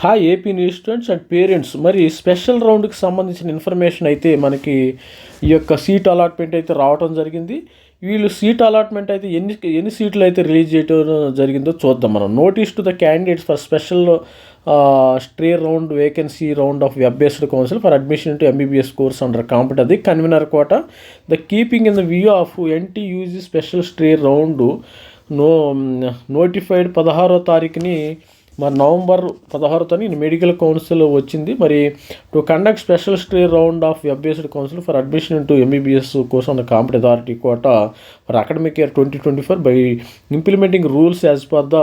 Hi AP news students and parents మరి special రౌండ్కి సంబంధించిన ఇన్ఫర్మేషన్ అయితే మనకి ఈ యొక్క సీట్ అలాట్మెంట్ అయితే రావడం జరిగింది. వీళ్ళు సీట్ అలాట్మెంట్ అయితే ఎన్ని ఎన్ని సీట్లు అయితే రిలీజ్ చేయడం జరిగిందో చూద్దాం మనం. Notice to the candidates for special stray round vacancy round of web based council for admission to MBBS course under competent అది convener quota. The keeping in the view of NTUG special stray round no notified పదహారో తారీఖుని మరి November పదహారుతోని medical council వచ్చింది. మరి to conduct special stay round of web based council for admission to MBBS కోసం ఉన్న competent authority quota for academic year twenty twenty four by implementing rules as per the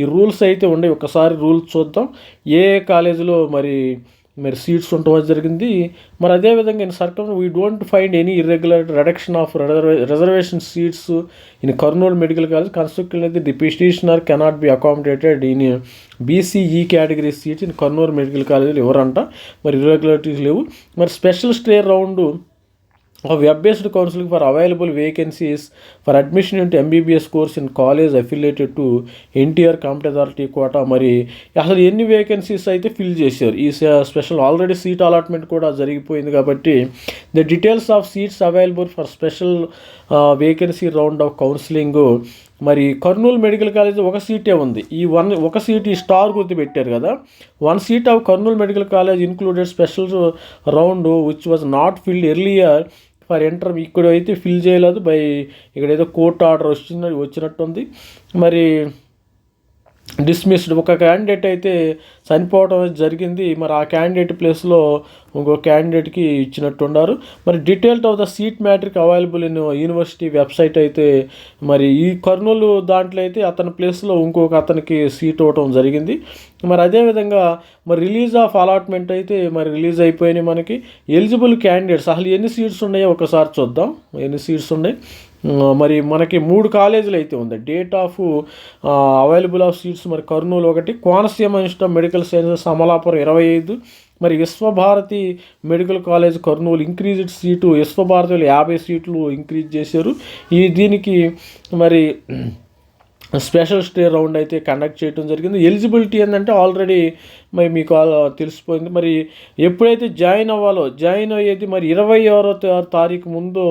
ఈ rules అయితే ఉండే. ఒకసారి rules చూద్దాం. ఏ కాలేజీలో మరి మరి సీట్స్ ఉండటం జరిగింది. మరి అదేవిధంగా in circum we don't find any irregular reduction of reservation seats in Kurnool medical college construction అయితే the petitioner cannot be accommodated in BCE category seats in Kurnool medical కాలేజీలు ఎవరంట? మరి ఇర్రెగ్యులారిటీస్ లేవు. మరి special stay round web based counselling for available vacancies for admission into MBBS course in college affiliated to NTR competent authority quota మరి అసలు ఎన్ని vacancies అయితే fill చేశారు? ఈ స్పెషల్ ఆల్రెడీ సీట్ అలాట్మెంట్ కూడా జరిగిపోయింది కాబట్టి the details of seats available for special vacancy round of counselling మరి కర్నూలు మెడికల్ కాలేజ్ ఒక సీటే ఉంది. ఈ వన్ ఒక సీట్ ఈ స్టార్ గుర్తు పెట్టారు కదా. One seat of Kurnool medical college included special round which was not filled earlier for enter ఇక్కడ అయితే ఫిల్ చేయలేదు. బై ఇక్కడ ఏదో కోర్టు ఆర్డర్ వచ్చిన వచ్చినట్టుంది. మరి డిస్మిస్డ్. ఒక క్యాండిడేట్ అయితే చనిపోవడం జరిగింది. మరి ఆ క్యాండిడేట్ ప్లేస్లో ఇంకో క్యాండిడేట్కి ఇచ్చినట్టున్నారు మరి detailed of the seat matrix available in university website అయితే మరి ఈ కర్నూలు దాంట్లో అయితే అతని ప్లేస్లో ఇంకొక అతనికి సీట్ ఇవ్వటం జరిగింది. మరి అదేవిధంగా మరి రిలీజ్ ఆఫ్ అలాట్మెంట్ అయితే మరి రిలీజ్ అయిపోయినాయి మనకి. ఎలిజిబుల్ క్యాండిడేట్స్ అసలు ఎన్ని సీట్స్ ఉన్నాయో ఒకసారి చూద్దాం. ఎన్ని సీట్స్ ఉన్నాయి? మరి మనకి మూడు కాలేజీలు అయితే ఉంది. Date of available of seats మరి కర్నూలు ఒకటి Konaseema institute medical sciences Amalapuram ఇరవై ఐదు మరి Vishwabharati medical college Kurnool increased seat విశ్వభారతిలో యాభై సీట్లు ఇంక్రీజ్ చేశారు. ఈ దీనికి మరి స్పెషల్ స్టే రౌండ్ అయితే కండక్ట్ చేయడం జరిగింది. ఎలిజిబిలిటీ ఏంటంటే ఆల్రెడీ మరి మీకు తెలిసిపోయింది. మరి ఎప్పుడైతే జాయిన్ అవ్వాలో జాయిన్ అయ్యేది మరి ఇరవై ఆరో తారీఖు ముందు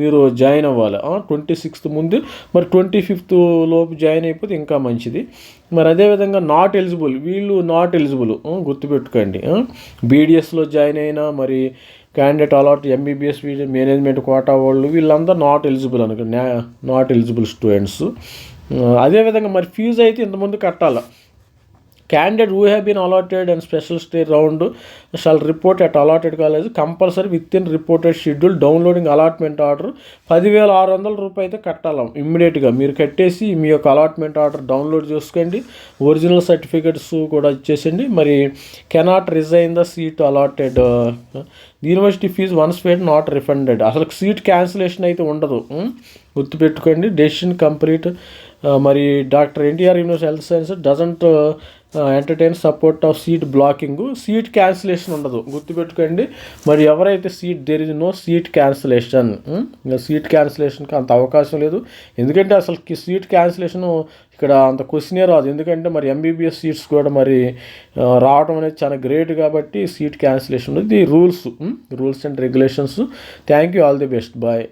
మీరు జాయిన్ అవ్వాలి. ట్వంటీ సిక్స్త్ ముందు మరి ట్వంటీ ఫిఫ్త్ లోపు జాయిన్ అయిపోతే ఇంకా మంచిది. మరి అదేవిధంగా నాట్ ఎలిజిబుల్ వీళ్ళు నాట్ ఎలిజిబుల్ గుర్తుపెట్టుకోండి. బీడిఎస్లో జాయిన్ అయినా మరి candidate allot MBBS management quota వాళ్ళు వీళ్ళందరూ నాట్ ఎలిజిబుల్ అనుకో నాట్ ఎలిజిబుల్ స్టూడెంట్స్. అదేవిధంగా మరి ఫీజు అయితే ఇంతకుముందు కట్టాలి? Candidate who have been allotted and special stay round shall report at allotted college compulsory with in reported schedule downloading allotment order పదివేల ఆరు వందల రూపాయలు అయితే కట్టాలి? ఇమ్మీడియట్గా మీరు కట్టేసి మీ యొక్క అలాట్మెంట్ ఆర్డర్ డౌన్లోడ్ చేసుకోండి. ఒరిజినల్ సర్టిఫికెట్స్ కూడా ఇచ్చేసండి మరి cannot resign the seat allotted university fees once paid not refunded అసలు సీట్ క్యాన్సిలేషన్ అయితే ఉండదు. గుర్తుపెట్టుకోండి. డెసిషన్ కంప్లీట్ మరి doctor NTR university health science doesn't entertain support of seat blocking. Seat cancellation ఉండదు. గుర్తుపెట్టుకోండి. మరి ఎవరైతే seat there is no seat cancellation seat క్యాన్సిలేషన్కి అంత అవకాశం లేదు. ఎందుకంటే అసలు సీట్ క్యాన్సిలేషన్ ఇక్కడ అంత క్వశ్చనే రాదు. ఎందుకంటే మరి ఎంబీబీఎస్ సీట్స్ కూడా మరి రావడం అనేది చాలా గ్రేట్ కాబట్టి సీట్ క్యాన్సిలేషన్ ఉంది rules rules and regulations. Thank you all the best bye